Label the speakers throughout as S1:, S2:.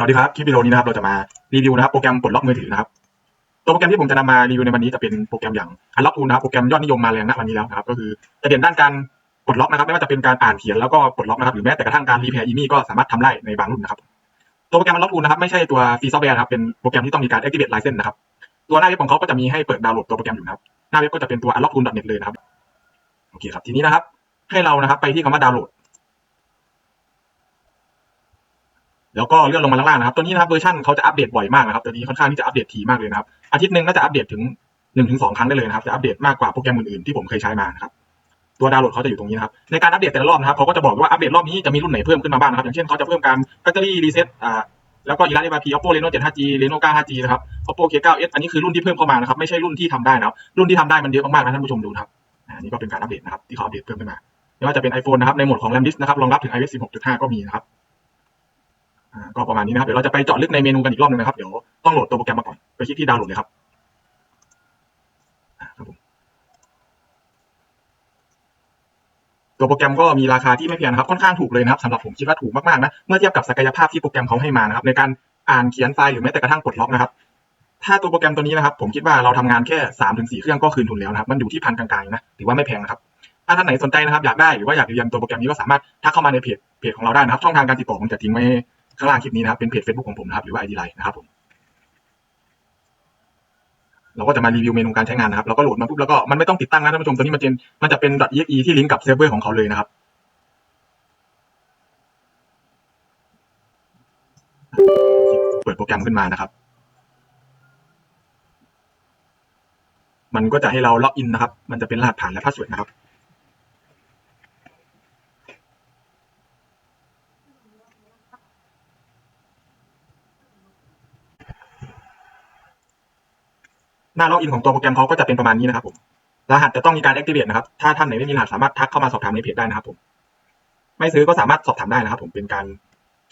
S1: สวัสดีครับ คลิปวิดีโอนี้นะครับเราจะมารีวิวนะครับโปรแกรมปลดล็อกมือถือนะครับ ตัวโปรแกรมที่ผมจะนำมารีวิวในวันนี้จะเป็นโปรแกรมอย่าง Unlock Tool นะครับโปรแกรมยอดนิยมมาแรงณวันนี้แล้วนะครับ ก็คือจะเด่นด้านการปลดล็อกนะครับ ไม่ว่าจะเป็นการอ่านเขียนแล้วก็ปลดล็อกนะครับ หรือแม้แต่กระทั่งการรีแพร์อีมี่ก็สามารถทำได้ในบางรุ่นนะครับ ตัวโปรแกรม Unlock Tool นะครับไม่ใช่ตัวฟรีซอฟต์แวร์นะครับเป็นโปรแกรมที่ต้องมีการ activate license นะครับ ตัวหน้าเว็บของเขาก็จะมีให้เปิดดาวน์โหลดตัวโปรแกรมอยู่นะครับหน้าเว็บก็จะเป็นตัว unlocktool.net เลยนะครับโอเคครับทีนี้นะครับให้เรานะครับไปที่คำว่าดาวน์โหลด แล้วก็เลื่อนลงมาล่างๆนะครับ ตัวนี้นะครับเวอร์ชันเขาจะอัปเดตบ่อยมากนะครับ ตัวนี้ค่อนข้างที่จะอัปเดตถี่มากเลยนะครับ อาทิตย์หนึ่งก็จะอัปเดตถึงหนึ่งถึงสองครั้งได้เลยนะครับ จะอัปเดตมากกว่าโปรแกรมอื่นๆที่ผมเคยใช้มานะครับ ตัวดาวน์โหลดเขาจะอยู่ตรงนี้นะครับ ในการอัปเดตแต่ละรอบนะครับเขาก็จะบอกว่าอัปเดตรอบนี้จะมีรุ่นไหนเพิ่มขึ้นมาบ้างนะครับ อย่างเช่นเขาจะเพิ่มการ factory reset อ่าแล้วก็อีลัสเอ p oppo reno 7 5g reno 9 5g นะครับ oppo k 9 s อันนี้คือรุ่นที่เพิ่มเข้ามานะครับ ไม่ใช่รุ่นที่ทำได้นะครับ รุ่นที่ทำได้มันเยอะมากๆนะท่านผู้ชมดูนะครับอ่านี่ก็เป็นการอัปเดตนะครับที่เขาอัปเดตเพิ่มขึ้นมาไม่ว่าจะเป็น iPhone นะครับในโหมดของ RAM disk นะครับรองรับถึง iOS 16.5 ก็มีนะครับ ก็ประมาณนี้นะครับเดี๋ยวเราจะไปเจาะลึกในเมนูกันอีกรอบหนึงนะครับเดี๋ยวต้องโหลดตัวโปรแกรมมาก่อนไปคลิกที่ดาวน์โหลดเลยครับตัวโปรแกรมก็มีราคาที่ไม่แพงนะครับค่อนข้างถูกเลยนะครับสำหรับผมคิดว่าถูกมากๆนะเมื่อเทียบกับศักยภาพที่โปรแกรมเขาให้มานะครับในการอ่านเขียนไฟล์หรือแม้แต่กระทั่งปลดล็อกนะครับถ้าตัวโปรแกรมตัวนี้นะครับผมคิดว่าเราทำงานแค่สามถึงสี่เครื่องก็คืนทุนแล้วนะครับมันอยู่ที่พันกลางๆนะถือว่าไม่แพงนะครับถ้าท่านไหนสนใจนะครับอยากได้หรือว่าอยากเรียนตัวโปรแกรมนี้ก็สามารถทักเข้ามาในเพจเพจของเราได้นะครับช่องทางการติดต่อผมจะทิ้งไว้ ข้างล่างคลิปนี้นะครับเป็นเพจ Facebook ของผมนะครับหรือว่า ID Line นะครับผมเราก็จะมารีวิวเมนูการใช้งานนะครับเราก็โหลดมาปุ๊บแล้วก็มันไม่ต้องติดตั้งนะท่านผู้ชมตัวนี้มันเป็นมันจะเป็น .exe ที่ลิงก์กับเซิร์ฟเวอร์ของเขาเลยนะครับเปิดโปรแกรมขึ้นมานะครับ มันก็จะให้เราล็อกอินนะครับ มันจะเป็นรหัสผ่านและพาสเวิร์ดนะครับ น้าล็อกอินของตัวโปรแกรมเขาก็จะเป็นประมาณนี้นะครับผมรหัสจะต้องมีการ activate นะครับ ถ้าท่านไหนไม่มีรหัสสามารถทักเข้ามาสอบถามในเพจได้นะครับผม ไม่ซื้อก็สามารถสอบถามได้นะครับ ผมเป็นการ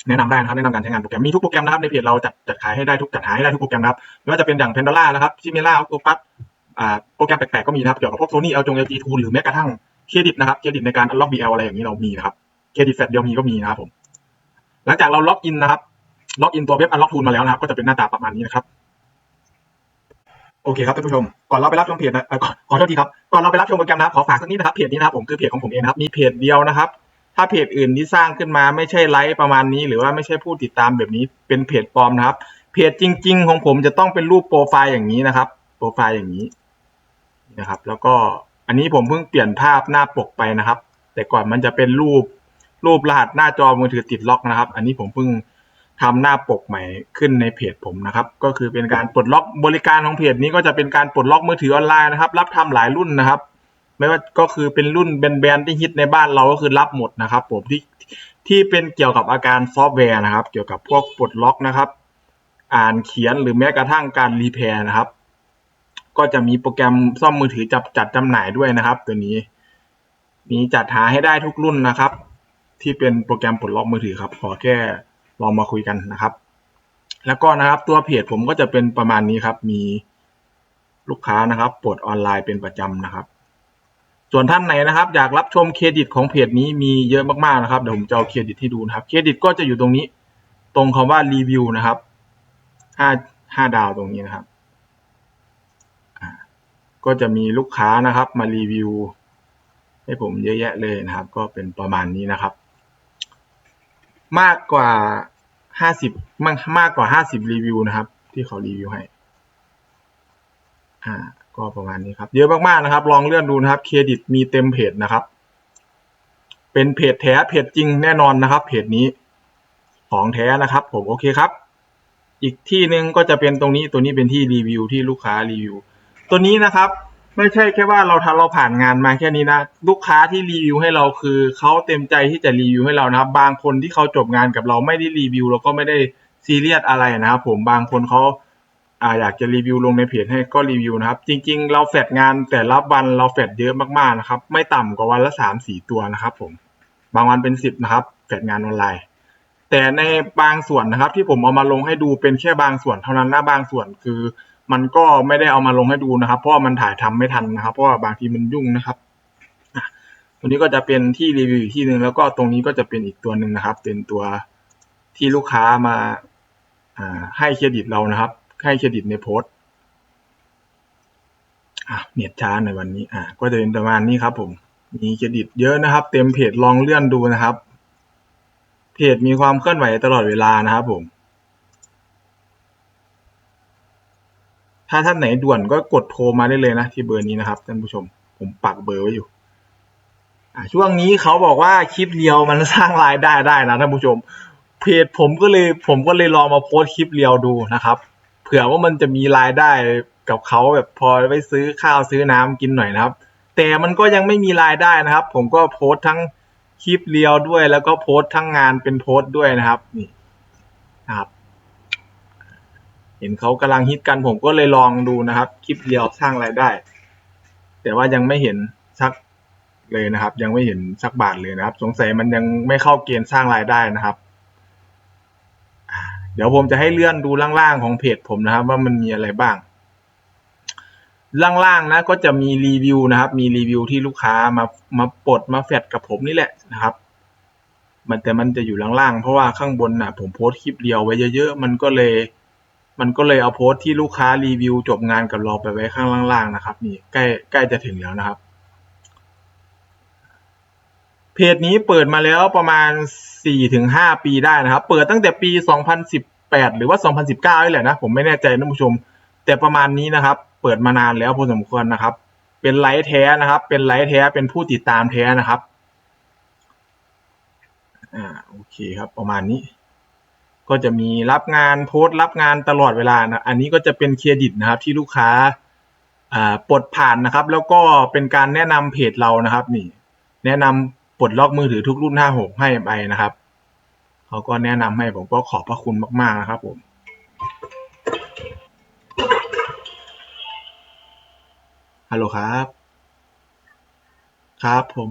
S1: แนะนำได้นะครับแนะนำการใช้งานโปรแกรมมีทุกโปรแกรมนะครับในเพจเราจัดจัดขายให้ได้ทุกจัดหาให้ได้ทุกโปรแกรมนะครับไม่ว่าจะเป็นอย่าง Pandora นะครับ Chimera Octopus อ่าโปรแกรมแปลกๆก็มีนะครับเกี่ยวกับพวก Sony LG LG Tool หรือแม้กระทั่งเครดิตนะครับเครดิตในการ unlock BL อะไรอย่างนี้เรามีนะครับเครดิตแฟลชเดียวมีก็มีนะครับผม หลังจากเราล็อกอินนะครับล็อกอินตัวเว็บ unlock tool มาแล้วนะครับ ก็จะเป็นหน้าตาประมาณนี้นะครับ โอเคครับท่านผู้ชม ก่อนเราไปรับชมเพจนะขอโทษทีครับ ก่อนเราไปรับชมโปรแกรมนะครับ ขอฝากสักนิดนะครับ เพจนี้นะครับผมคือเพจของผมเองนะครับ มีเพจเดียวนะครับ ถ้าเพจอื่นที่สร้างขึ้นมาไม่ใช่ไลฟ์ประมาณนี้ หรือว่าไม่ใช่ผู้ติดตามแบบนี้ เป็นเพจปลอมนะครับ เพจจริง ๆ ของผมจะต้องเป็นรูปโปรไฟล์อย่างนี้นะครับ โปรไฟล์อย่างนี้นะครับ แล้วก็อันนี้ผมเพิ่งเปลี่ยนภาพหน้าปกไปนะครับ แต่ก่อนมันจะเป็นรูปรูปรหัสหน้าจอมือถือติดล็อกนะครับ อันนี้ผมเพิ่ง ทำหน้าปกใหม่ขึ้นในเพจผมนะครับ ก็คือเป็นการปลดล็อกบริการของเพจนี้ก็จะเป็นการปลดล็อกมือถือออนไลน์นะครับ รับทำหลายรุ่นนะครับ ไม่ว่าก็คือเป็นรุ่นแบรนด์ที่ฮิตในบ้านเราก็คือรับหมดนะครับ ผมที่ที่เป็นเกี่ยวกับอาการซอฟต์แวร์นะครับ เกี่ยวกับพวกปลดล็อกนะครับ อ่านเขียนหรือแม้กระทั่งการรีแพร์นะครับ ก็จะมีโปรแกรมซ่อมมือถือจับจัดจำหน่ายด้วยนะครับ ตัวนี้ มีจัดหาให้ได้ทุกรุ่นนะครับ ที่เป็นโปรแกรมปลดล็อกมือถือครับ ขอแค่ ลองมาคุยกันนะครับ แล้วก็นะครับตัวเพจผมก็จะเป็นประมาณนี้ครับ มีลูกค้านะครับปลดออนไลน์เป็นประจำนะครับ ส่วนท่านไหนนะครับ อยากรับชมเครดิตของเพจนี้มีเยอะมากๆนะครับเดี๋ยวผมจะเอาเครดิตให้ดูนะครับ เครดิตก็จะอยู่ตรงนี้ ตรงคำว่ารีวิวนะครับห้าห้าดาวตรงนี้นะครับก็จะมีลูกค้านะครับมารีวิวให้ผมเยอะแยะเลยนะครับ ก็เป็นประมาณนี้นะครับ มากกว่าห้าสิบมากมากกว่าห้าสิบรีวิวนะครับ ที่เขารีวิวให้ อ่า ก็ประมาณนี้ครับ เยอะมากๆนะครับ ลองเลื่อนดูนะครับ เครดิตมีเต็มเพจนะครับ เป็นเพจแท้เพจจริงแน่นอนนะครับ เพจนี้ของแท้นะครับ ผมโอเคครับ อีกที่หนึ่งก็จะเป็นตรงนี้ตัวนี้เป็นที่รีวิวที่ลูกค้ารีวิว ตัวนี้นะครับ ไม่ใช่แค่ว่าเราทำเราผ่านงานมาแค่นี้นะ ลูกค้าที่รีวิวให้เราคือเขาเต็มใจที่จะรีวิวให้เรานะครับบางคนที่เขาจบงานกับเราไม่ได้รีวิวแล้วก็ไม่ได้ซีเรียสอะไรนะครับผมบางคนเขาอ่าอยากจะรีวิวลงในเพจให้ก็รีวิวนะครับ จริง ๆ เราแฟดงานแต่ละวันเราแฟดเยอะมากๆนะครับ ไม่ต่ำกว่าวันละสามสี่ตัวนะครับ ผม บางวันเป็นสิบนะครับแฟดงานออนไลน์ แต่ในบางส่วนนะครับ ที่ผมเอามาลงให้ดูเป็นแค่บางส่วนเท่านั้นนะบางส่วนคือ มันก็ไม่ได้เอามาลงให้ดูนะครับ เพราะว่ามันถ่ายทำไม่ทันนะครับ เพราะว่าบางทีมันยุ่งนะครับตัวนี้ก็จะเป็นที่รีวิวอีกที่หนึ่งแล้วก็ตรงนี้ก็จะเป็นอีกตัวหนึ่งนะครับ เป็นตัวที่ลูกค้ามาให้เครดิตเรานะครับ ให้เครดิตในโพสต์เน็ตช้าในวันนี้อ่าก็จะเป็นประมาณนี้ครับ ผม มีเครดิตเยอะนะครับ เต็มเพจลองเลื่อนดูนะครับ เพจมีความเคลื่อนไหวตลอดเวลานะครับผม ถ้าท่านไหนด่วนก็กดโทรมาได้เลยนะที่เบอร์นี้นะครับท่านผู้ชม ผมปักเบอร์ไว้อยู่ช่วงนี้เขาบอกว่าคลิปเรียวมันสร้างรายได้ได้นะท่านผู้ชม เพจผมก็เลยผมก็เลยลองมาโพสต์คลิปเรียวดูนะครับ เผื่อว่ามันจะมีรายได้กับเขาแบบพอไปซื้อข้าวซื้อน้ำกินหน่อยนะครับ แต่มันก็ยังไม่มีรายได้นะครับ ผมก็โพสต์ทั้งคลิปเรียวด้วย แล้วก็โพสต์ทั้งงานเป็นโพสต์ด้วยนะครับนี่นะครับ เห็นเขากำลังฮิตกันผมก็เลยลองดูนะครับ คลิปเรียวสร้างรายได้ แต่ว่ายังไม่เห็นสักเลยนะครับ ยังไม่เห็นสักบาทเลยนะครับ สงสัยมันยังไม่เข้าเกณฑ์สร้างรายได้นะครับ เดี๋ยวผมจะให้เลื่อนดูล่างๆของเพจผมนะครับ ว่ามันมีอะไรบ้าง ล่างๆนะก็จะมีรีวิวนะครับ มีรีวิวที่ลูกค้ามามาปลดมาแฟดกับผมนี่แหละนะครับมันแต่มันจะอยู่ล่างๆ เพราะว่าข้างบนน่ะผมโพสต์คลิปเดียวไว้เยอะๆ มันก็เลย มันก็เลยเอาโพสต์ที่ลูกค้ารีวิวจบงานกับเราไปไว้ข้างล่างๆนะครับ นี่ใกล้ใกล้จะถึงแล้วนะครับ เพจนี้เปิดมาแล้วประมาณสี่ถึงห้าปีได้นะครับ เปิดตั้งแต่ปีสองพันสิบแปดหรือว่าสองพันสิบเก้านี่แหละนะ ผมไม่แน่ใจนะผู้ชม แต่ประมาณนี้นะครับ เปิดมานานแล้วพอสมควรนะครับ เป็นไลท์แท้นะครับ เป็นไลท์แท้เป็นผู้ติดตามแท้นะครับ อ่าโอเคครับประมาณนี้ ก็จะมีรับงานโพสต์รับงานตลอดเวลานะอันนี้ก็จะเป็นเครดิตนะครับที่ลูกค้าปลดผ่านนะครับ แล้วก็เป็นการแนะนำเพจเรานะครับนี่ แนะนำปลดล็อกมือถือทุกรุ่น 56 ให้ไปนะครับเขาก็แนะนำให้ผมก็ขอบพระคุณมาก ๆ นะครับผมฮัลโหลครับ ครับผม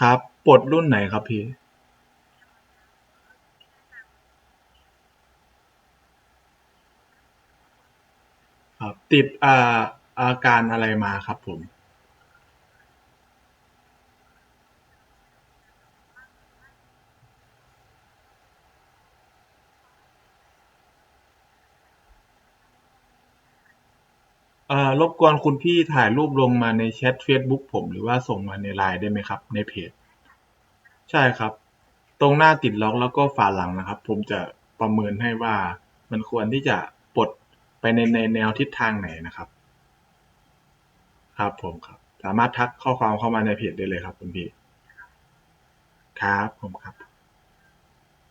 S1: ครับปลดรุ่นไหนครับพี่ ครับ ติดอ่าอาการอะไรมาครับผมเอ่อรบกวนคุณพี่ถ่ายรูปลงมาในแชท Facebook ผม หรือว่าส่งมาใน LINE ได้ไหมครับ ในเพจ ใช่ครับ ตรงหน้าติดล็อกแล้วก็ฝาหลังนะครับ ผมจะประเมินให้ว่ามันควรที่จะ ไปในในแนวทิศทางไหนนะครับ ครับผมครับ สามารถทักข้อความเข้ามาในเพจได้เลยครับคุณพี่ครับผมครับ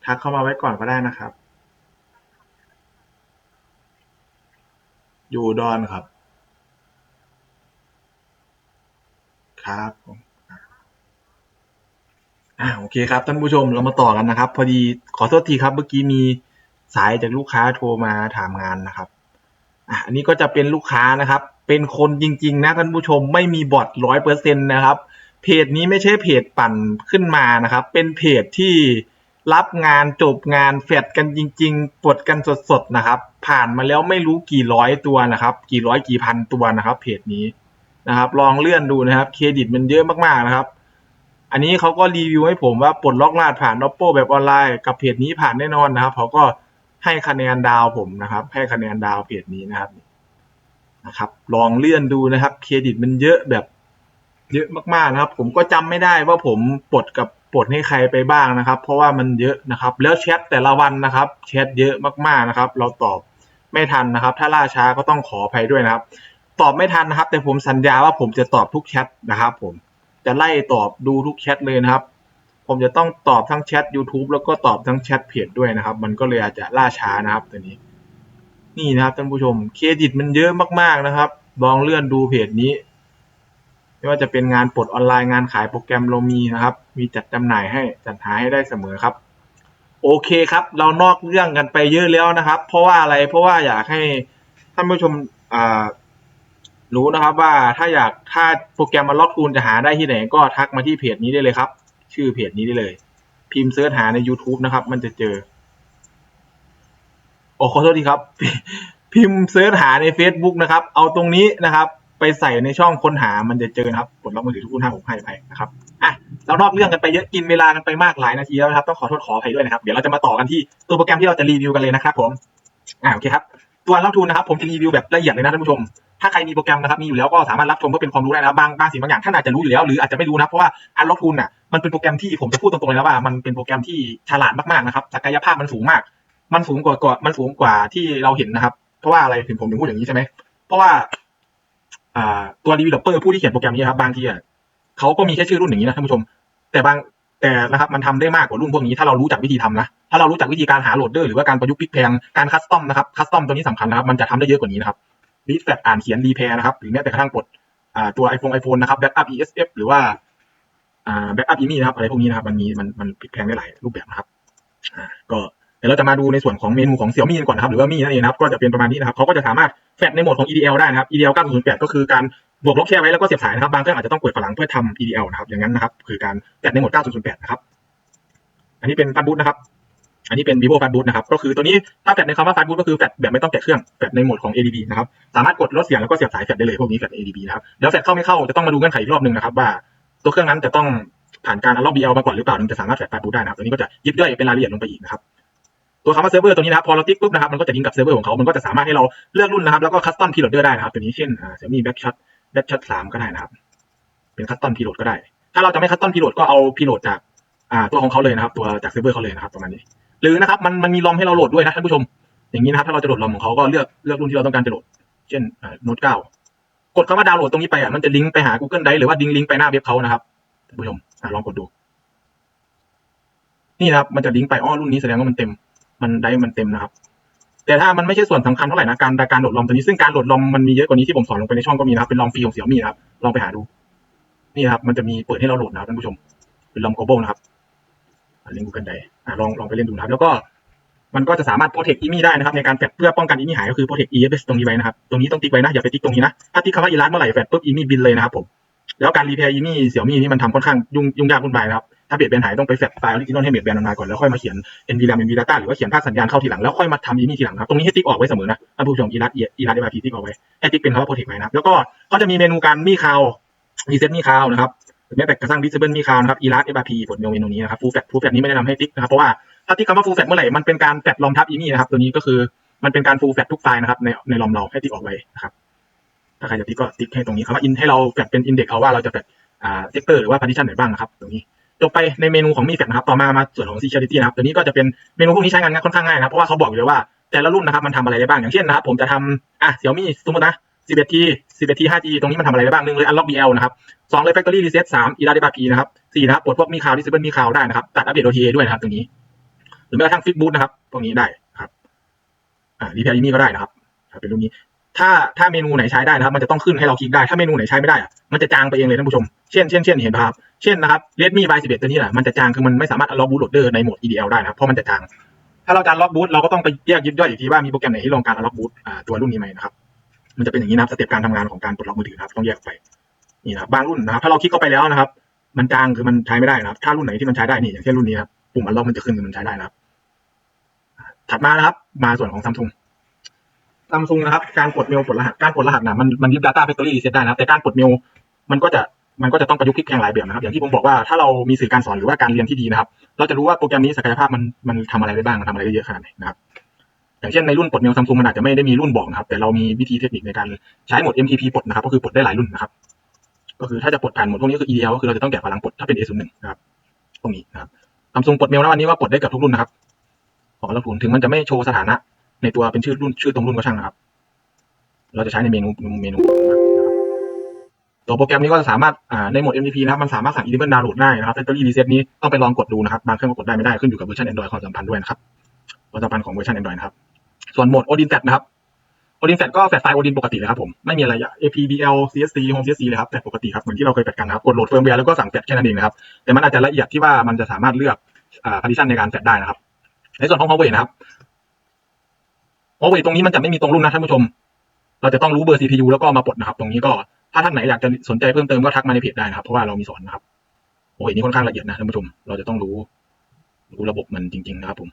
S1: ทักเข้ามาไว้ก่อนก็ได้นะครับ อยู่ดอนครับ ครับผมครับอ่าโอเคครับท่านผู้ชมเรามาต่อกันนะครับ พอดีขอโทษทีครับ เมื่อกี้มีสายจากลูกค้าโทรมาถามงานนะครับ อันนี้ก็จะเป็นลูกค้านะครับ เป็นคนจริง ๆ นะท่านผู้ชมไม่มีบอทร้อยเปอร์เซ็นต์นะครับ เพจนี้ไม่ใช่เพจปั่นขึ้นมานะครับ เป็นเพจที่รับงานจบงานแฟดกันจริง ๆ ปลดกันสดๆนะครับ ผ่านมาแล้วไม่รู้กี่ร้อยตัวนะครับ กี่ร้อยกี่พันตัวนะครับ เพจนี้นะครับ ลองเลื่อนดูนะครับ เครดิตมันเยอะมากๆนะครับ อันนี้เขาก็รีวิวให้ผมว่าปลดล็อกรหัสผ่าน oppo แบบออนไลน์กับเพจนี้ผ่านแน่นอนนะครับเขาก็ ให้คะแนนดาวผมนะครับ ให้คะแนนดาวเพจนี้นะครับนะครับ ลองเลื่อนดูนะครับ เครดิตมันเยอะแบบเยอะมากๆนะครับ ผมก็จำไม่ได้ว่าผมปลดกับปลดให้ใครไปบ้างนะครับ เพราะว่ามันเยอะนะครับ แล้วแชทแต่ละวันนะครับแชทเยอะมากๆนะครับ เราตอบไม่ทันนะครับ ถ้าล่าช้าก็ต้องขออภัยด้วยนะครับ ตอบไม่ทันนะครับ แต่ผมสัญญาว่าผมจะตอบทุกแชทนะครับ ผมจะไล่ตอบดูทุกแชทเลยนะครับ ผมจะต้องตอบทั้งแชท YouTube แล้วก็ตอบทั้งแชทเพจด้วยนะครับ มันก็เลยอาจจะล่าช้านะครับตัวนี้ นี่นะครับท่านผู้ชมเครดิตมันเยอะมากๆนะครับ ลองเลื่อนดูเพจนี้ไม่ว่าจะเป็นงานปลดออนไลน์งานขายโปรแกรมเรามีนะครับ มีจัดจำหน่ายให้จัดหาให้ได้เสมอครับ โอเคครับ เรานอกเรื่องกันไปเยอะแล้วนะครับ เพราะว่าอะไรเพราะว่าอยากให้ท่านผู้ชมรู้นะครับว่าถ้าอยากถ้าโปรแกรมมาล็อกทูลจะหาได้ที่ไหนก็ทักมาที่เพจนี้ได้เลยครับ ชื่อเพจนี้ได้เลย พิมพ์เสิร์ชหาใน YouTube นะครับ มันจะเจอ โอ้ขอโทษทีครับ พิมพ์เสิร์ชหาใน Facebook นะครับ เอาตรงนี้นะครับ ไปใส่ในช่องค้นหามันจะเจอนะครับปลดล็อกมือถือทุกคนห้าหกให้ไปนะครับอะเรานอกเรื่องกันไปเยอะกินเวลากันไปมากหลายนาทีแล้วนะครับต้องขอโทษขออภัยด้วยนะครับเดี๋ยวเราจะมาต่อกันที่ตัวโปรแกรมที่เราจะรีวิวกันเลยนะครับผมอ่าโอเคครับ ตัวรับทุนนะครับผมจะรีวิวแบบละเอียดเลยนะท่านผู้ชม ถ้าใครมีโปรแกรมนะครับมีอยู่แล้วก็สามารถรับชมเพื่อเป็นความรู้ได้นะบางบางสิ่งบางอย่างท่านอาจจะรู้อยู่แล้วหรืออาจจะไม่รู้นะเพราะว่าอันล็อกทุนอะมันเป็นโปรแกรมที่ผมจะพูดตรงๆเลยนะว่ามันเป็นโปรแกรมที่ฉลาดมากๆนะครับศักยภาพมันสูงมาก มันสูงกว่ากว่ามันสูงกว่าที่เราเห็นนะครับ เพราะว่าอะไรถึงผมถึงพูดอย่างนี้ใช่ไหมเพราะว่าอ่าตัว developer ผู้ที่เขียนโปรแกรมนี้ครับบางทีอะเขาก็มีแค่ชื่อรุ่นอย่างนี้นะท่านผู้ชม แต่บาง แต่นะครับมันทำได้มากกว่ารุ่นพวกนี้ถ้าเรารู้จักวิธีทำนะถ้าเรารู้จักวิธีการหาโหลดเดอร์หรือว่าการประยุกต์พลิกแพลงการคัสตอมนะครับคัสตอมตัวนี้สำคัญนะครับมันจะทำได้เยอะกว่านี้นะครับรีแฟกอ่านเขียนรีแพร์นะครับหรือแม้แต่กระทั่งกดตัว iPhone iPhone นะครับแบ็กอัพ ESF หรือว่าแบ็กอัพอีมี่นะครับอะไรพวกนี้นะครับมันมีมันมันพลิกแพลงได้หลายรูปแบบนะครับก็เดี๋ยวเราจะมาดูในส่วนของเมนูของ Xiaomi กันก่อนนะครับหรือว่ามี่นั่นเองนะครับก็จะเป็นประมาณนี้นะครับเขาก็จะสามารถแฟลชในโหมดของ EDL ได้นะครับ EDL 908ก็คือการ บวกลบแค่ไว้แล้วก็เสียบสายนะครับบางเครื่องอาจจะต้องเปิดฝาหลังเพื่อทำ EDL นะครับอย่างนั้นนะครับคือการแฟลชในโหมด 9008 นะครับอันนี้เป็นฟันบูทนะครับอันนี้เป็น vivo ฟันบูทนะครับ ก็คือตัวนี้ถ้าแฟลชในคำว่าฟันบูทก็คือแฟลชแบบไม่ต้องแกะเครื่องแฟลชในโหมดของ ADB นะครับ สามารถกดลดเสียงแล้วก็เสียบสายแฟลชได้เลยพวกนี้แฟลช ADB นะครับเดี๋ยวแฟลชเข้าไม่เข้าจะต้องมาดูเงื่อนไขอีกรอบหนึ่งนะครับว่าตัวเครื่องนั้นจะต้องผ่านการ unlock BL มาก่อนหรือเปล่าถึงจะสามารถแฟลชฟันบูทได้นะครับ ตัวนี้ก็จะยิบย่อยเป็นรายละเอียดลงไปอีกนะครับตัวคำว่าเซิร์ฟเวอร์ตัวนี้นะครับพอเราติ๊กปุ๊บนะครับมันก็จะลิงก์กับเซิร์ฟเวอร์ของเขา มันก็จะสามารถให้เราเลือกรุ่นนะครับแล้วก็คัสตอมพีโหลดเดอร์ได้นะครับตัวนี้เช่นอ่า Xiaomi Backshot Backshot 3ก็ได้นะครับ เป็นคัสตอมพีโหลดก็ได้ ถ้าเราจะไม่คัสตอมพีโหลดก็เอาพีโหลดจากอ่าตัวของเขาเลยนะครับ ตัวจากเซิร์ฟเวอร์เขาเลยนะครับประมาณนี้ หรือนะครับมันมันมีลอมให้เราโหลดด้วยนะท่านผู้ชม อย่างนี้นะครับ ถ้าเราจะโหลดลอมของเขาก็เลือกเลือกรุ่นที่เราต้องการจะโหลด เช่นโน้ตเก้ากดคำว่าดาวน์โหลดตรงนี้ไปอะมันจะลิงก์ไปหา Google Drive หรือว่าลิงก์ลิงก์ไปหน้าเว็บเขานะครับท่านผู้ชมอะลองกดดู นี่นะครับ มันจะลิงก์ไปอ้อรุ่นนี้แสดงว่ามันเต็ม มันได้มันเต็มนะครับ แต่ถ้ามันไม่ใช่ส่วนสำคัญเท่าไหร่นะการการโหลดลอมตัวนี้ซึ่งการโหลดลอมมันมีเยอะกว่านี้ที่ผมสอนลงไปในช่องก็มีนะครับเป็นลอมฟรีของเสี่ยมี่นะครับลองไปหาดูนี่ครับมันจะมีเปิดให้เราโหลดนะครับท่านผู้ชมเป็นลอม global นะครับลิงก์ Google Drive อะลองลองไปเล่นดูนะครับแล้วก็มันก็จะสามารถ protect อีมี่ได้นะครับในการแฟดเพื่อป้องกันอีมี่หายก็คือ protect EFS ตรงนี้ไว้นะครับตรงนี้ต้องติ๊กไว้นะอย่าไปติ๊กตรงนี้นะถ้าติ๊กคำว่าอีลัสเมื่อไหร่แฟดปุ๊บอีมี่บินเลยนะครับผมแล้วการรีแพร์อีมี่เสี่ยมี่นี่มันทำค่อนข้างยุ่งยุ่งยากวุ่นวายนะครับ ถ้าเบดแบนหายต้องไปแฟดไฟล์ออริจินอลให้เบดแบนมันมาก่อนแล้วค่อยมาเขียน NVRAM NVData หรือว่าเขียนภาคสัญญาณเข้าทีหลังแล้วค่อยมาทำอีมี่ทีหลังครับตรงนี้ให้ติ๊กออกไว้เสมอนะท่านผู้ชมอีลัสอีลัสเอพีติ๊กออกไว้ให้ติ๊กเป็นคำว่า protect ไว้นะแล้วก็เขาจะมีเมนูการมี่คาวรีเซ็ตมี่คาวนะครับแม้แต่กระทั่ง disable มี่คาวนะครับอีลัสเอพีผลเมนูนี้นะครับ full fat full fat นี้ไม่แนะนำให้ติ๊กนะครับเพราะว่าถ้าติ๊กคำว่า full fat เมื่อไหร่มันเป็นการแฟดลอมทับอีมี่นะครับตัวนี้ก็คือมันเป็นการ full fat ทุกไฟล์นะครับในในลอมเราให้ติ๊กออกไว้นะครับถ้าใครจะติ๊กก็ติ๊กให้ตรงนี้คำว่า in ให้เราแฟดเป็น index เอาว่าเราจะแฟดอ่า sector หรือว่า partition ไหนบ้างนะครับตรงนี้ จบไปในเมนูของมีแฟดนะครับต่อมามาส่วนของ security นะครับตัวนี้ก็จะเป็นเมนูพวกนี้ใช้งานค่อนข้างง่ายนะครับเพราะว่าเขาบอกอยู่เลยว่าแต่ละรุ่นนะครับมันทำอะไรได้บ้างอย่างเช่นนะครับผมจะทำอะ Xiaomi สมมตินะ 11T 11T 5G ตรงนี้มันทำอะไรได้บ้างหนึ่งเลย unlock BL นะครับสองเลย factory reset สาม ERDP นะครับสี่นะครับปลดพวกมีคาว disable มีคาวได้นะครับ ตัดอัปเดต OTA ด้วยนะครับตรงนี้ หรือแม้กระทั่งฟิกบูทนะครับ พวกนี้ได้ครับ อ่ารีแพร์นี่ก็ได้นะครับ เป็นรุ่นนี้ ถ้าถ้าเมนูไหนใช้ได้นะครับ มันจะต้องขึ้นให้เราคลิกได้ ถ้าเมนูไหนใช้ไม่ได้อะมันจะจางไปเองเลยท่านผู้ชม เช่นเช่นเช่นเห็นภาพเช่นนะครับ Redmi Y 11 ตัวนี้แหละมันจะจางคือมันไม่สามารถ unlock bootloader ในโหมด EDL ได้นะครับเพราะมันจะจาง ถ้าเราจะ unlock boot เราก็ต้องไปแยกยิบย่อยอีกทีว่ามีโปรแกรมไหนที่รองการ unlock boot ตัวรุ่นนี้ไหมนะครับ มันจะเป็นอย่างนี้นะครับสเต็ปการทำงานของการปลดล็อกมือถือนะครับต้องแยกไปนี่นะบางรุ่นนะครับถ้าเราคลิกเข้าไปแล้วนะครับ มันจางคือมันใช้ไม่ได้นะครับ ถ้ารุ่นไหนที่มันใช้ได้นี่อย่างเช่นรุ่นนี้ครับปุ่ม unlock มันจะขึ้นมันใช้ได้นะครับถัดมานะครับ มาส่วนของซัมซุง ซัมซุงนะครับการกดเมลกดรหัสการกดรหัสนะมันมันยึด Data Factory Reset ได้นะครับแต่การกดเมลมันก็จะมันก็จะต้องประยุกต์พลิกแพลงหลายแบบนะครับ อย่างที่ผมบอกว่าถ้าเรามีสื่อการสอนหรือว่าการเรียนที่ดีนะครับ เราจะรู้ว่าโปรแกรมนี้ศักยภาพมันมันทำอะไรได้บ้างทำอะไรได้เยอะขนาดไหนนะครับอย่างเช่นในรุ่นปลดเมลซัมซุงมันอาจจะไม่ได้มีรุ่นบอกนะครับแต่เรามีวิธีเทคนิคในการใช้หมด MTP ปลดนะครับ ก็คือปลดได้หลายรุ่นนะครับ ก็คือถ้าจะปลดผ่านหมดพวกนี้ก็คือ EDL ก็คือเราจะต้องแกะพลังปลดถ้าเป็น A01 นะครับตรงนี้นะครับซัมซุงปลดเมลนะวันนี้ว่าปลดได้เกับทุกรุ่นนะครับขอรับผลถึงมันจะไม่โชว์สถานะ ในตัวเป็นชื่อรุ่นชื่อตรงรุ่นก็ช่างนะครับ เราจะใช้ในเมนูเมนูตัวโปรแกรมนี้ก็จะสามารถอ่าในโหมด MTP นะครับมันสามารถสั่ง Enable Download ได้นะครับ Factory Reset นี้ต้องไปลองกดดูนะครับบางเครื่องก็กดได้ไม่ได้ขึ้นอยู่กับเวอร์ชัน Android ความสัมพันธ์ด้วยนะครับความสัมพันธ์ของเวอร์ชัน Android นะครับ ส่วนโหมด Odin Fat นะครับ Odin Fat ก็แฟดไฟล์ Odin ปกติเลยครับผมไม่มีอะไร APBL CSC Home CSC เลยครับแฟดปกติครับเหมือนที่เราเคยแฟดกันนะครับกดโหลดเฟิร์มแวร์แล้วก็สั่งแฟดแค่นั้นเองนะครับแต่มันอาจจะละเอียดที่ว่ามันจะสามารถเลือกอ่า partition ในการแฟดได้นะครับในส่วนของ Huawei นะครับ Huawei ตรงนี้มันจะไม่มีตรงรุ่นนะท่านผู้ชม เราจะต้องรู้เบอร์ CPU แล้วก็มาปลดนะครับ ตรงนี้ก็ถ้าท่านไหนอยากจะสนใจเพิ่มเติมก็ทักมาในเพจได้นะครับ เพราะว่าเรามีสอนนะครับโอ้ยนี่ค่อนข้างละเอียดนะท่านผู้ชม เราจะต้องรู้ รู้ระบบมันจริง ๆ นะครับผม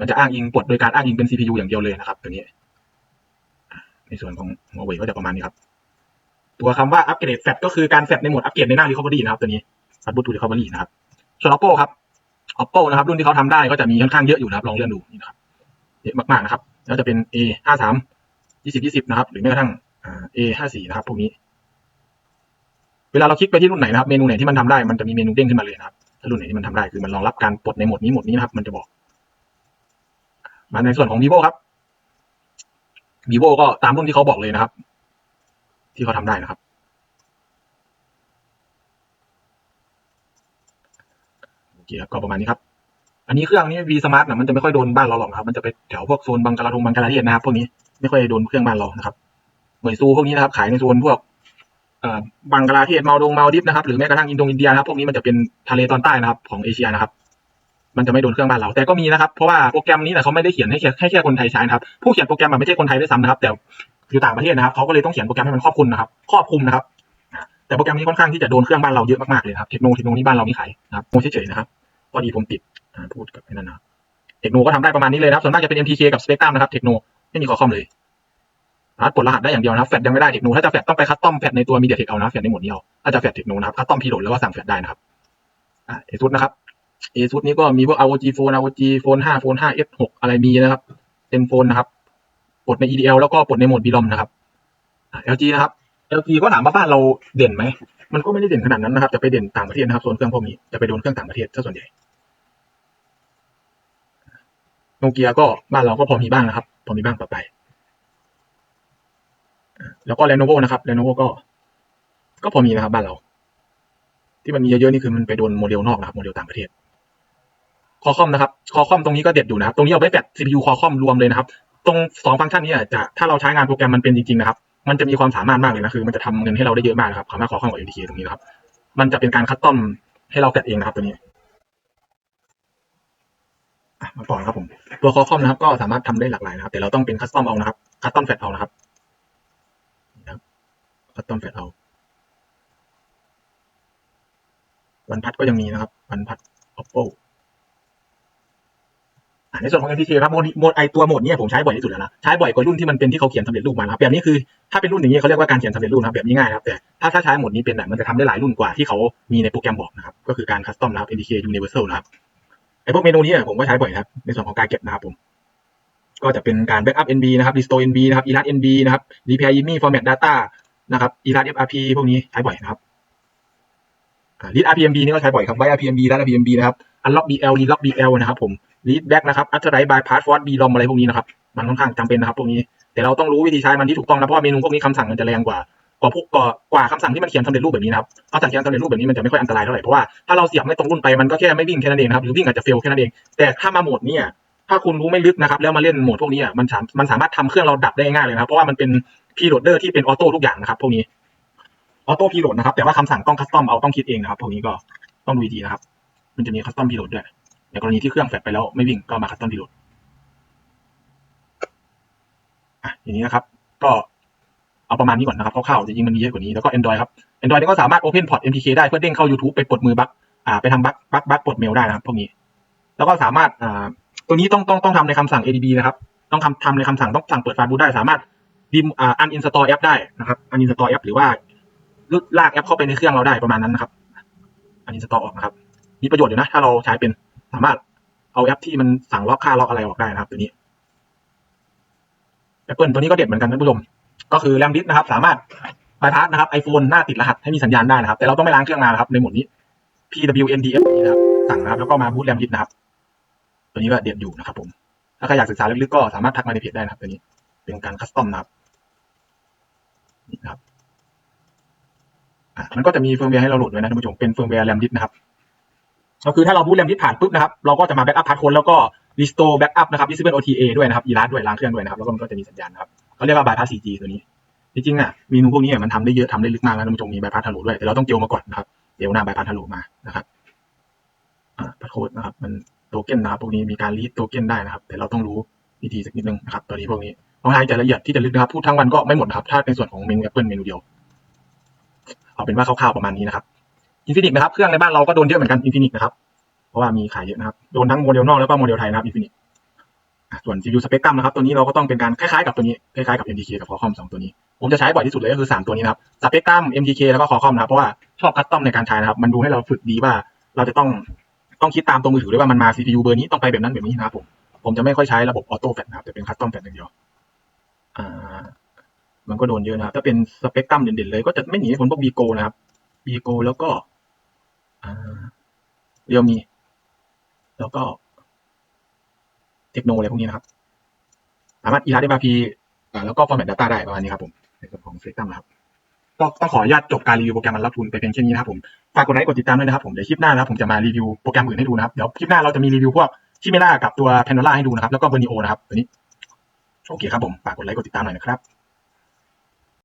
S1: มันจะอ้างอิงปลดโดยการอ้างอิงเป็น CPU อย่างเดียวเลยนะครับ ตัวนี้ ในส่วนของ Huawei ก็จะประมาณนี้ครับ ตัวคำว่าอัปเกรดแฟลก็คือการแฟลในโหมดอัปเกรดในหน้า recovery นะครับ ตัวนี้บัตรบูทูธ recovery นะครับ ส่วน oppo ครับ oppo นะครับ รุ่นที่เขาทำได้ก็จะมีค่อนข้างเยอะอยู่นะครับ ลองเลื่อนดูนี่นะครับ เยอะมากๆนะครับ แล้วจะเป็น a ห้าสามยี่สิบยี่สิบนะครับ หรือแม้กระทั่ง a ห้าสี่นะครับพวกนี้ เวลาเราคลิกไปที่รุ่นไหนนะครับ เมนูไหนที่มันทำได้ มันจะมีเมนูเด้งขึ้นมาเลยนะครับ ถ้ารุ่นไหนที่มันทำได้ คือมันรองรับการปลดในโหมดนี้โหมดนี้นะครับ มันจะบอก มาในส่วนของ vivo ครับ vivo ก็ตามรุ่นที่เขาบอกเลยนะครับ ที่เขาทำได้นะครับโอเคครับก็ประมาณนี้ครับ อันนี้เครื่องนี้ V Smart นะมันจะไม่ค่อยโดนบ้านเราหรอกนะครับ มันจะไปแถวพวกโซนบังกลาทงบังกลาเทศนะครับพวกนี้ไม่ค่อยโดนเครื่องบ้านเรานะครับเหมยซูพวกนี้นะครับ ขายในโซนพวกเอ่อบังกลาเทศมาดงมาดิฟนะครับหรือแม้กระทั่งอินโดนีเซียนะครับพวกนี้มันจะเป็นทะเลตอนใต้นะครับ ของเอเชียนะครับ มันจะไม่โดนเครื่องบ้านเรา แต่ก็มีนะครับเพราะว่าโปรแกรมนี้นะเขาไม่ได้เขียนให้แค่ให้แค่คนไทยใช้นะครับผู้เขียนโปรแกรมมันไม่ใช่คนไทยด้วยซ้ำนะครับ แต่อยู่ต่างประเทศนะครับเขาก็เลยต้องเขียนโปรแกรมให้มันครอบคลุมนะครับครอบคลุมนะครับแต่โปรแกรมนี้ค่อนข้างที่จะโดนเครื่องบ้านเราเยอะมากๆเลยครับเทคโนโนนี้บ้านเราไม่ขายนะครับโมเฉยๆนะครับพอดีผมติด พูดกับไอ้นั่นนะเทคโนก็ทำได้ประมาณนี้เลยนะครับส่วนมากจะเป็น MTK กับ Spectrum นะครับเทคโนไม่มีคอคอมเลยสามารถปลดรหัสได้อย่างเดียวนะครับแฟลชยังไม่ได้เทคโนถ้าจะแฟลชต้องไปคัสตอมแฟลชในตัวมีเดียเทคเอานะแฟลชในหมวดนี้เอาถ้าจะแฟลชเทคโนนะครับคัสตอมพีโหลดแล้วก็สั่งแฟลชได้นะครับอ่าเอซุดนะครับเอซุดนี้ก็มีพวก ROG Phone ROG Phone 5 Phone 5 S6 อะไรมีนะครับเป็นโฟนนะครับปลดใน EDL แล้วก็ปลดในโหมด BLOM นะครับ LG นะครับ LG ก็ถามว่าบ้านเราเด่นไหม มันก็ไม่ได้เด่นขนาดนั้นนะครับ จะไปเด่นต่างประเทศนะครับ ส่วนเครื่องพวกนี้ จะไปโดนเครื่องต่างประเทศซะส่วนใหญ่ โนเกียก็บ้านเราก็พอมีบ้างนะครับ พอมีบ้างต่อไป แล้วก็ Lenovo นะครับ Lenovo ก็ ก็พอมีนะครับบ้านเรา ที่มันมีเยอะๆนี่คือมันไปโดนโมเดลนอกนะครับโมเดลต่างประเทศคอคอมนะครับคอคอมตรงนี้ก็เด็ดอยู่นะครับ ตรงนี้เอาไว้แฟลช CPU คอคอมรวมเลยนะครับ ตรงสองฟังก์ชันนี้จะถ้าเราใช้งานโปรแกรมมันเป็นจริงๆนะครับ มันจะมีความสามารถมากเลยนะคือ มันจะทำเงินให้เราได้เยอะมากนะครับสามารถขอข้อมูล MTK ตรงนี้นะครับ มันจะเป็นการคัสตอมให้เราแฟดเองนะครับตัวนี้มาต่อครับผม ตัวคอคอมนะครับก็สามารถทำได้หลากหลายนะครับ แต่เราต้องเป็นคัสตอมเอานะครับคัสตอมแฟดเอานะครับนะครับคัสตอมแฟดเอาวันพัดก็ยังมีนะครับวันพัด oppo อะในส่วนของ MTK ครับโหมดโหมดไอตัวโหมดนี้ผมใช้บ่อยที่สุดแล้วนะใช้บ่อยกว่ารุ่นที่มันเป็นที่เขาเขียนสำเร็จรูปมานะครับแบบนี้คือถ้าเป็นรุ่นอย่างนี้เขาเรียกว่าการเขียนสำเร็จรูปนะครับแบบนี้ง่ายครับแต่ถ้าถ้าใช้โหมดนี้เป็นแบบมันจะทำได้หลายรุ่นกว่าที่เขามีในโปรแกรมบอกนะครับก็คือการคัสตอมนะครับ MTK Universal นะครับ ไอพวกเมนูนี้ผมก็ใช้บ่อยครับ ในส่วนของการเก็บนะครับผม ก็จะเป็นการ backup NB นะครับ restore NB นะครับ erat NB นะครับ repair YIMI format data นะครับ erat FRP พวกนี้ใช้บ่อยนะครับอ่า read RPMB นี่ก็ใช้บ่อยครับ write RPMB read RPMB นะครับ unlock BL relock BL นะครับผม read back นะครับ authorize bypass forward BLOM อะไรพวกนี้นะครับ มันค่อนข้างจำเป็นนะครับพวกนี้ แต่เราต้องรู้วิธีใช้มันที่ถูกต้องนะ เพราะว่าเมนูพวกนี้คำสั่งมันจะแรงกว่า กว่าพวกกว่ากว่าคำสั่งที่มันเขียนสำเร็จรูปแบบนี้นะครับคำสั่งเขียนสำเร็จรูปแบบนี้มันจะไม่ค่อยอันตรายเท่าไหร่เพราะว่าถ้าเราเสียบไม่ตรงรุ่นไปมันก็แค่ไม่วิ่งแค่นั้นเองครับหรือวิ่งอาจจะเฟลแค่นั้นเองแต่ถ้ามาโหมดเนี้ถ้าคุณรู้ไม่ลึกนะครับแล้วมาเล่นโหมดพวกนี้มันสามมันสามารถทำเครื่องเราดับได้ง่ายเลยนะครับเพราะว่ามันเป็นพีโหลดเดอร์ที่เป็นออโต้ทุกอย่างนะครับพวกนี้ออโต้พีโหลดนะครับแต่ว่าคำสั่งต้องคัสตอมเอาต้องคิดเองนะครับพวกนี้ก็ต้องดูดีนะครับ มันจะมีคัสตอมพีโหลดด้วยในกรณีที่เครื่องแฟลไปแล้วไม่วิ่งก็มาคัสตอมพีโหลดอะอย่างนี้นะครับ ก็ เอาประมาณนี้ก่อนนะครับคร่าวๆจริงๆมันมีเยอะกว่านี้แล้วก็ Android ครับ Android นี่ก็สามารถ Open Port MTK ได้เพื่อเด้งเข้า YouTube ไปปลดมือบั๊กอ่าไปทำบั๊กบั๊กบั๊กปลดเมลได้นะครับพวกนี้ แล้วก็สามารถอ่าตัวนี้ต้องต้องต้องทำในคำสั่ง ADB นะครับต้องทำทำในคำสั่งต้องสั่งเปิดไฟล์บูตได้สามารถดิมอ่า uninstall app ได้นะครับ uninstall app หรือว่าลากแอปเข้าไปในเครื่องเราได้ประมาณนั้นนะครับ uninstall ออกนะครับมีประโยชน์อยู่นะ ถ้าเราใช้เป็นสามารถเอาแอปที่มันสั่งล็อกค่าล็อกอะไรออกได้นะครับ ตัวนี้ Apple ตัวนี้ก็เด็ดเหมือนกันท่านผู้ชม ก็คือแรมดิสนะครับ สามารถบายพาสนะครับ iPhone หน้าติดรหัสให้มีสัญญาณได้นะครับ แต่เราต้องไม่ล้างเครื่องมานะครับ ในหมวดนี้ PWNDF นะครับ สั่งนะครับ แล้วก็มาบูตแรมดิสนะครับ ตัวนี้ก็เด็ดอยู่นะครับ ผม ถ้าใครอยากศึกษาลึกๆก็สามารถทักมาในเพจได้นะครับ ตัวนี้ เป็นการคัสตอมนะครับ นี่นะครับอะมันก็จะมีเฟิร์มแวร์ให้เราโหลดไว้นะท่านผู้ชม เป็นเฟิร์มแวร์แรมดิสนะครับ ก็คือถ้าเราบูตแรมดิสผ่านปุ๊บนะครับ เราก็จะมาแบ็กอัพพาร์ทโค้ดแล้วก็ restore backup นะครับ disable OTA ด้วยนะครับ ERAT ด้วยล้างเครื่องด้วยนะครับ แล้วก็มันก็จะมีสัญญาณนะครับ เขาเรียกว่า bypass 4G ตัวนี้ จริงๆอะเมนูพวกนี้มันทำได้เยอะทำได้ลึกมากนะท่านผู้ชมมี bypass ทะลุด้วยแต่เราต้องเจลมาก่อนนะครับเจลหน้า bypass ทะลุมานะครับอ่าพาร์ทโค้ดนะครับ มันโทเก้นนะครับพวกนี้มีการรีดโทเก้นได้นะครับ แต่เราต้องรู้วิธีสักนิดนึงนะครับตัวนี้พวกนี้ต้องให้จะละเอียดที่จะลึกนะครับพูดทั้งวันก็ไม่หมดนะครับ ถ้าในส่วนของเมนู Apple เมนูเดียว เอาเป็นว่าคร่าวๆประมาณนี้นะครับ Infinix นะครับเครื่องในบ้านเราก็โดนเยอะเหมือนกัน Infinix นะครับเพราะว่ามีขายเยอะนะครับโดนทั้งโมเดลนอกแล้วก็โมเดลไทยนะครับ Infinix อะ ส่วน CPU Spectrum นะครับ ตัวนี้เราก็ต้องเป็นการคล้ายๆกับตัวนี้ คล้ายๆกับ MTK กับ Qualcomm สองตัวนี้ ผมจะใช้บ่อยที่สุดเลยก็คือ 3 ตัวนี้นะครับ Spectrum MTK แล้วก็ Qualcomm นะครับ เพราะว่าชอบคัสตอมในการใช้นะครับ มันดูให้เราฝึกดีว่า เราจะต้องต้องคิดตามตัวมือถือด้วยว่ามันมา CPU เบอร์นี้ต้องไปแบบนั้นแบบนี้นะครับผม ผมจะไม่ค่อยใช้ระบบออโต้แฟลนะครับ แต่เป็นคัสตอมแฟลอย่างเดียว อ่า มันก็โดนเยอะนะครับ ถ้าเป็นสเปกตรัมเด่นๆเลย ก็จะไม่หนีผลพวกบีโกนะครับบีโกแล้วก็ อ่าเรียวมีแล้วก็ เทคโนอะไรพวกนี้นะครับสามารถอีลาได้บาพีแล้วก็ฟอร์แมต Data ได้ประมาณนี้ครับผมในส่วนของสเปกตรัมนะครับก็ต้องขออนุญาตจบการรีวิวโปรแกรมมันรับทุนไปเป็นแค่นี้นะครับผมฝากกดไลค์กดติดตามด้วยนะครับผมเดี๋ยวคลิปหน้านะครับผมจะมารีวิวโปรแกรมอื่นให้ดูนะครับเดี๋ยวคลิปหน้าเราจะมีรีวิวพวกชิเมล่ากับตัวแพนโนล่าให้ดูนะครับแล้วก็เบอร์นิโอนะครับตัวนี้โอเคครับผมฝากกดไลค์กดติดตามหน่อยนะครับ